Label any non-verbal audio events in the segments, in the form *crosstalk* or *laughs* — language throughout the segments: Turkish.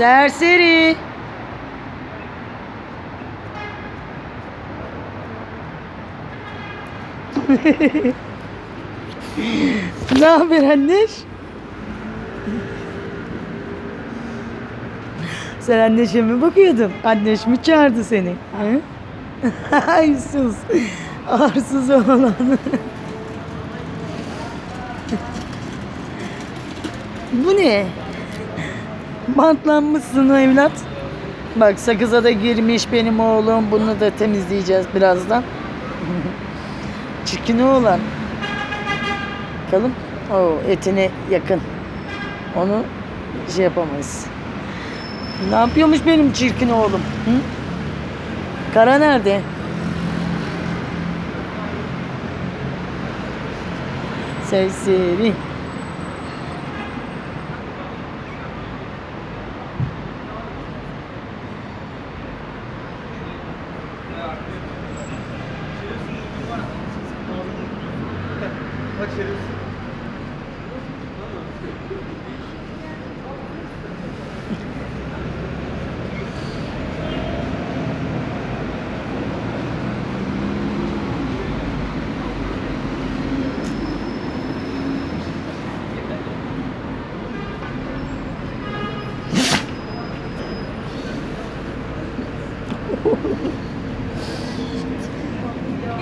Serseri. *laughs* ne haber anneş? Sen anneşe mi bakıyordun? Anneş mi çağırdı seni? *laughs* Ay sus. Arsız oğlan. *laughs* Bu ne? Bantlanmışsın evlat. Bak sakıza da girmiş benim oğlum. Bunu da temizleyeceğiz birazdan. *laughs* Çirkin oğlan. Bakalım. Oo, etine yakın. Onu şey yapamayız. Ne yapıyormuş benim çirkin oğlum? Hı? Kara nerede? Serseri.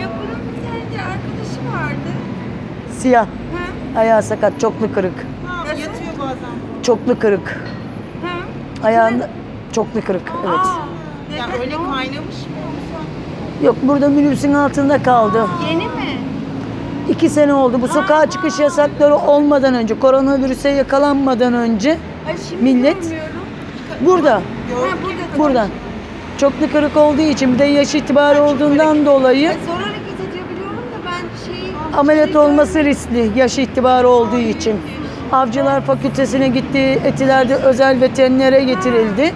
Ya bunun bir tane de arkadaşı vardı. Siyah. Ha? Ayağı sakat. Çoklu kırık. Ha, yatıyor bazen. Çoklu kırık. Ayağında çoklu kırık. Evet. Ya öyle kaynamış mı? Yok burada minibüsün altında kaldı. Yeni mi? İki sene oldu. Bu sokağa çıkış yasakları olmadan önce, koronavirüse yakalanmadan önce Ay şimdi Millet- görmüyorum. burada, Ha burada. buradan. Çoklu kırık olduğu için bir de yaş itibarı olduğundan dolayı Ay, zor hareket edebiliyorum da ben şeyi... ameliyat olması riskli. Yaş itibarı olduğu için. Avcılar Fakültesine gitti, Etiler'de özel veterinere getirildi.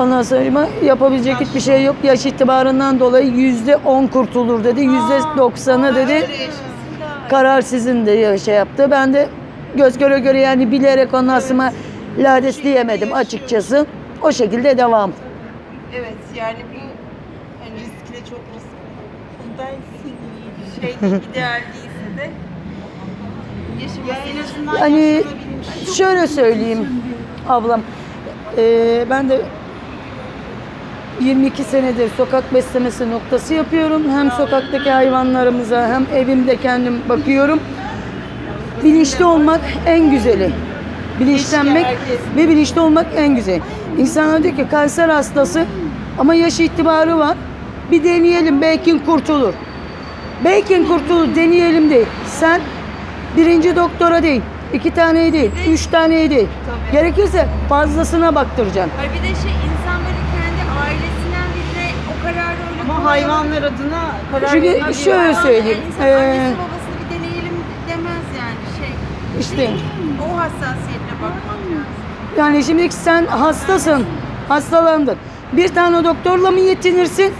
Ondan sonra yapabilecek hiçbir şey yok. Yaş itibarından dolayı yüzde on kurtulur dedi. Yüzde doksanı dedi. Karar sizin de şey yaptı. Ben de göz göre göre yani bilerek ondan sonra lades diyemedim açıkçası. O şekilde devam. Evet yani bu hani riskli çok riskli. Ben şey ideal değilse de yaşaması en azından Yani yaşanabilmiş. şöyle söyleyeyim ablam. Ee, ben de 22 senedir sokak beslemesi noktası yapıyorum. Hem sokaktaki hayvanlarımıza hem evimde kendim bakıyorum. Bilinçli olmak en güzeli. Bilinçlenmek ve bilinçli olmak en güzeli. İnsanlar diyor ki kanser hastası ama yaş itibarı var. Bir deneyelim belki kurtulur. Belki kurtulur deneyelim değil. Sen birinci doktora değil, iki tane değil, üç tane değil. Tabii. Gerekirse fazlasına baktıracaksın. Ay bir de şey insan böyle kendi ailesinden birine o kararı öyle Ama hayvanlar adına karar Çünkü şöyle Yani söyleyeyim. insan ee, annesi babasını bir deneyelim demez yani şey. İşte O hassasiyetle bakmak lazım. yani şimdi sen hastasın, hastalandın. Bir tane doktorla mı yetinirsin?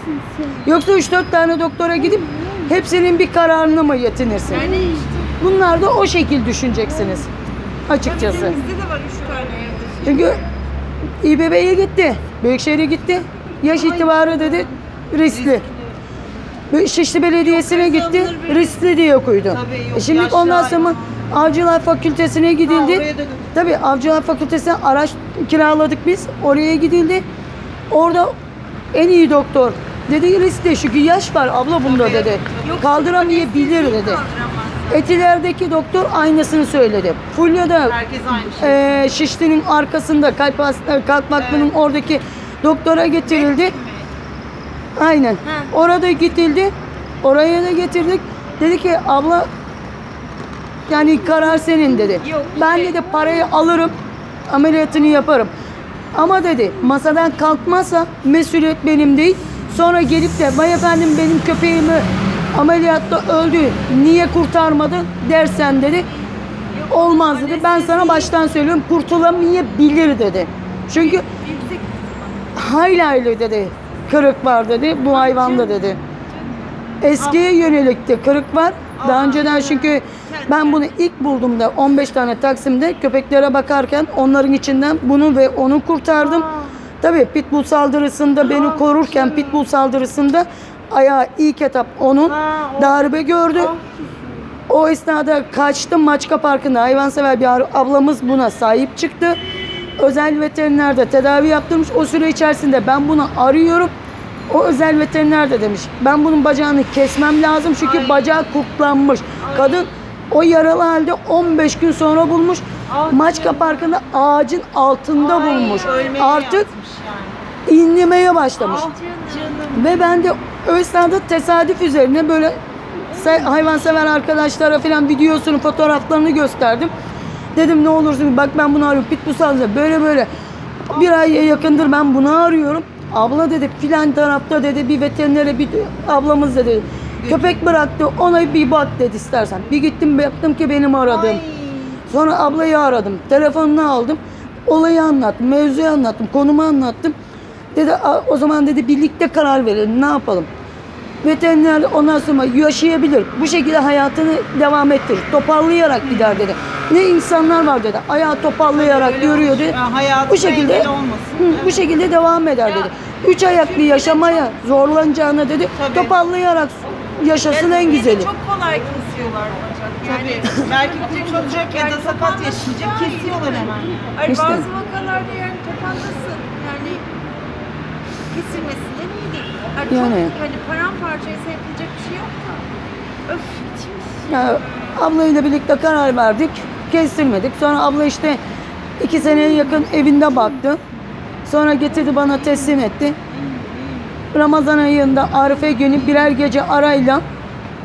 Yoksa üç dört tane doktora gidip hepsinin bir kararını mı yetinirsin? Yani işte Bunlar da o şekil düşüneceksiniz açıkçası. bizde de var üç tane evde. Çünkü İBB'ye gitti, Büyükşehir'e gitti. Yaş itibarı dedi riskli. Şişli Belediyesi'ne gitti, riskli diye koydu. Tabii, yok, E şimdi ondan sonra Avcılar Fakültesine gidildi. Tabii Avcılar Fakültesi'ne araç kiraladık biz. Oraya gidildi. Orada en iyi doktor dedi riskli çünkü yaş var abla bunda dedi. Kaldıramayabilir dedi. Etiler'deki doktor aynısını söyledi. Fulya'da Herkes aynı şey. ee, Şişli'nin arkasında kalp hasta, kalp vakfının oradaki doktora getirildi. Aynen. Orada gidildi. Oraya da getirdik. Dedi ki abla yani karar senin dedi. Yok, ben şey- dedi parayı alırım. Ameliyatını yaparım. Ama dedi masadan kalkmazsa mesuliyet benim değil. Sonra gelip de vay efendim benim köpeğimi ameliyatta öldü. Niye kurtarmadın dersen dedi. Olmaz dedi. Ben sana baştan söylüyorum kurtulamayabilir dedi. Çünkü hayli hayli dedi. Kırık var dedi. Bu hayvanda dedi. Eskiye yönelik de kırık var. Daha önceden çünkü ben bunu ilk bulduğumda 15 tane Taksim'de köpeklere bakarken onların içinden bunu ve onu kurtardım. Tabii pitbull saldırısında beni korurken pitbull saldırısında ayağı ilk etap onun darbe gördü. O esnada kaçtım Maçka Parkı'nda hayvansever bir ablamız buna sahip çıktı. Özel veterinerde tedavi yaptırmış. O süre içerisinde ben bunu arıyorum. O özel veteriner de demiş. Ben bunun bacağını kesmem lazım çünkü bacağı kurtlanmış. Kadın o yaralı halde 15 gün sonra bulmuş. Maçka Parkı'nda ağacın altında bulmuş. Ölmeye Artık yani. inlemeye başlamış. Ve ben de o esnada tesadüf üzerine böyle se- hayvansever arkadaşlara falan videosunu, fotoğraflarını gösterdim. Dedim ne olursun bak ben bunu arıyorum. Pitbull saldırı böyle böyle. Bir aya yakındır ben bunu arıyorum. Abla dedi filan tarafta dedi bir veterinere bir ablamız dedi. Köpek bıraktı ona bir bak dedi istersen. Bir gittim baktım ki benim aradığım. Ay. Sonra ablayı aradım. Telefonunu aldım. Olayı anlattım. Mevzuyu anlattım. Konumu anlattım. Dedi "A- o zaman dedi birlikte karar verelim. Ne yapalım? Veteriner ondan sonra yaşayabilir. Bu şekilde hayatını devam ettirir. Toparlayarak gider dedi. Ne insanlar var dedi. Ayağı toparlayarak Öyle yürüyor dedi. Yani Bu şekilde olmasın. Hı, bu şekilde devam eder dedi. Üç ayaklı yaşamaya zorlanacağına dedi. Tabii. Toparlayarak yaşasın en güzeli. Çok kolay kesiyorlar bacak. Yani Tabii. *laughs* Belki kurtulacak ya da sakat yaşayacak. Kesiyorlar hemen. Hani İşte. bazı vakalarda yani toparlasın. Yani kesilmesinden iyi değil. Hani, Yani. çok hani paramparçaysa yapılacak bir şey yok da. Öf içimiz. Ya, ablayla birlikte karar verdik. Kestirmedik. Sonra abla işte iki seneye yakın evinde baktı. Sonra getirdi bana teslim etti. Ramazan ayında Arife günü birer gece arayla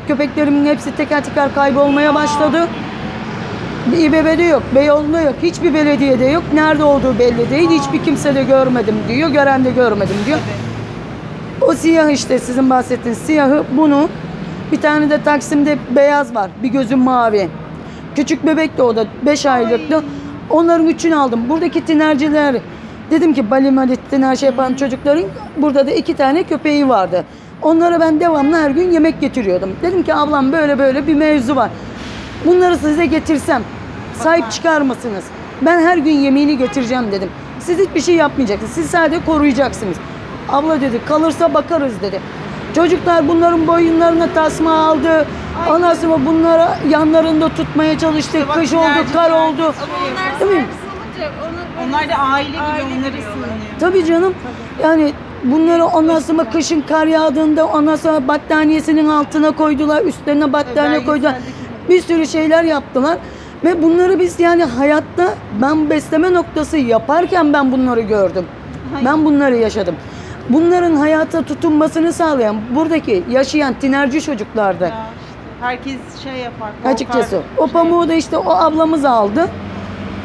köpeklerimin hepsi teker teker kaybolmaya başladı. Bir İBB'de yok, Beyoğlu'nda yok, hiçbir belediyede yok. Nerede olduğu belli değil, hiçbir kimse de görmedim diyor, gören de görmedim diyor. O siyah işte sizin bahsettiğiniz siyahı bunu bir tane de Taksim'de beyaz var. Bir gözü mavi. Küçük bebek de o da 5 aylıktı. Onların üçünü aldım. Buradaki tinerciler dedim ki Bali Mali tiner şey yapan çocukların burada da iki tane köpeği vardı. Onlara ben devamlı her gün yemek getiriyordum. Dedim ki ablam böyle böyle bir mevzu var. Bunları size getirsem sahip çıkar mısınız? Ben her gün yemeğini getireceğim dedim. Siz hiçbir şey yapmayacaksınız. Siz sadece koruyacaksınız. Abla dedi kalırsa bakarız dedi. Çocuklar bunların boyunlarına tasma aldı. Ondan sonra bunlara yanlarında tutmaya çalıştı. Kış oldu, kar oldu. Ama onlar Değil mi? olunca onu Onlar da aile gibi onları sığınıyor. Tabii canım. Yani bunları ondan sonra kışın kar yağdığında ondan sonra battaniyesinin altına koydular. Üstlerine battaniye belgeselde koydular. Bir sürü şeyler yaptılar. Ve bunları biz yani hayatta ben besleme noktası yaparken ben bunları gördüm. Ben bunları yaşadım. Bunların hayata tutunmasını sağlayan buradaki yaşayan tinerci çocuklardı. Ya işte Herkes şey yapar. korkar. Açıkçası. O pamuğu da işte o ablamız aldı.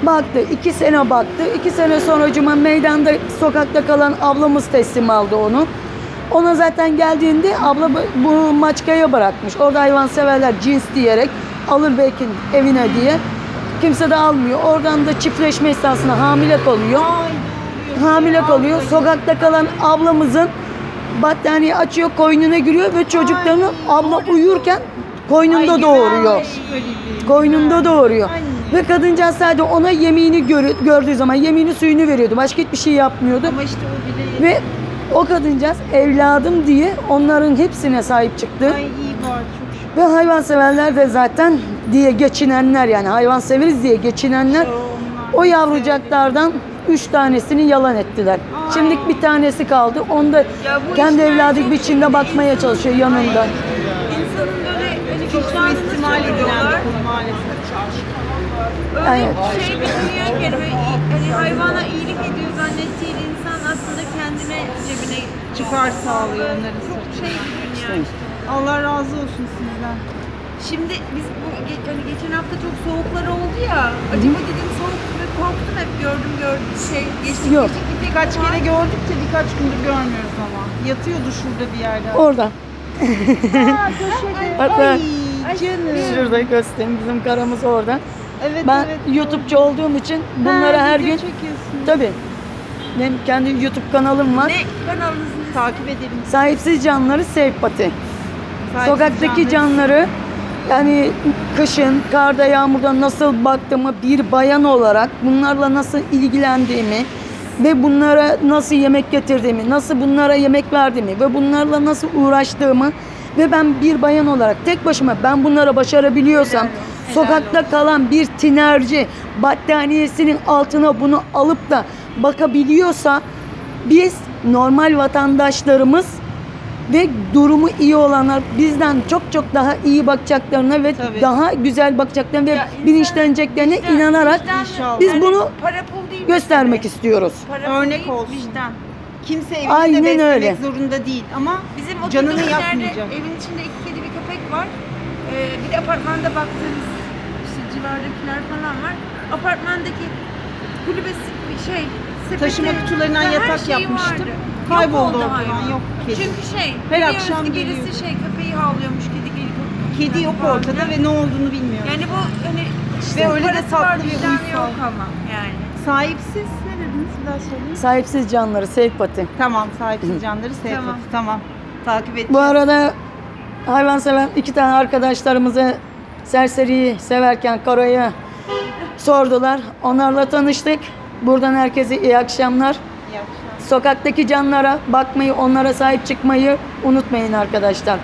Baktı. iki sene baktı. İki sene sonra cuma meydanda sokakta kalan ablamız teslim aldı onu. Ona zaten geldiğinde abla bu- bu maçkaya bırakmış. Orada hayvan severler cins diyerek alır belki evine diye. Kimse de almıyor. Oradan da çiftleşme esnasında hamile kalıyor. Hamile kalıyor. Sokakta kalan ablamızın battaniye açıyor, koynuna giriyor ve çocuklarını abla uyurken koynunda doğuruyor. Koynunda doğuruyor. Ve kadıncağız sadece ona yemeğini görü- gördüğü zaman yemeğini suyunu veriyordu. Başka hiçbir şey yapmıyordu. Ama işte o bile Ve o kadıncağız evladım diye onların hepsine sahip çıktı. Ay iyi var çok şükür. Ve hayvanseverler de zaten diye geçinenler yani hayvan severiz diye geçinenler o yavrucaklardan üç tanesini yalan ettiler. Şimdi bir tanesi kaldı. Onu da bu kendi evladı gibi içinde bakmaya çalışıyor yanında. insanın böyle çok vicdanını suistimal edilen bir konu maalesef. Öyle Evet. bir şey bir dünya kelime hani hayvana iyilik ediyor zannettiği insan aslında kendine cebine Çıkar sağlıyor onları. Çok şey bir dünya işte. Allah razı olsun sizden. Şimdi biz bu hani geçen hafta çok soğuklar oldu ya. Acaba dedim soğuk ve korktum hep gördüm gördüm şey geçtik Yok. geçtik bir tek var. kere gördük de birkaç gündür görmüyoruz ama. Yatıyordu şurada bir yerde. Orada. Aa, köşede. *laughs* Hatta- Ay canım. Şurada göstereyim bizim karamız orada. Evet Ben evet. YouTube'cu olduğum için bunları Ha, her gün tabii benim kendi YouTube kanalım var. Ne kanalınızın ismi? Takip edelim. Sahipsiz canları Sevpati. Sokaktaki canları Yani kışın, karda, yağmurda nasıl baktığımı bir bayan olarak bunlarla nasıl ilgilendiğimi ve bunlara nasıl yemek getirdiğimi, nasıl bunlara yemek verdiğimi ve bunlarla nasıl uğraştığımı ve ben bir bayan olarak tek başıma ben bunlara başarabiliyorsam sokakta kalan bir tinerci battaniyesinin altına bunu alıp da bakabiliyorsa biz normal vatandaşlarımız ve durumu iyi olanlar bizden çok çok daha iyi bakacaklarına ve Tabii. daha güzel bakacaklarına ve insan bilinçleneceklerine vicdan- inanarak. İnşallah. biz bunu para pul değil göstermek mesele. istiyoruz. Para pul Örnek değil, olsun. Vicdan. Kimse evini Aynen de beslemek öyle. zorunda değil ama Bizim Canını yakmayacak. evin içinde iki kedi bir köpek var. Ee, bir de apartmanda baktığımız işte civardakiler falan var. Apartmandaki kulübesi şey sepeti, Taşıma kutularından her yatak şeyi yapmıştım. vardı. Kayboldu oldu ortadan, hayvan. yok kedi. Çünkü şey Her biliyoruz akşam ki birisi geliyor. şey köpeği havlıyormuş kedi gelip kedi yok falan ortada ve ne olduğunu bilmiyorum. yani bu hani işte Ve öyle de parası tatlı ve vicdanı uysal. yok ama yani. Sahipsiz ne dediniz bir daha söyleyin. Sahipsiz canları sevpati. Tamam sahipsiz canları sevdik. Tamam. Tamam. Takip et. Bu arada hayvan seven iki tane arkadaşlarımızı serseriyi severken Kara'yı sordular. Onlarla tanıştık. Buradan herkese iyi akşamlar. İyi akşamlar. Sokaktaki canlara bakmayı, onlara sahip çıkmayı unutmayın arkadaşlar.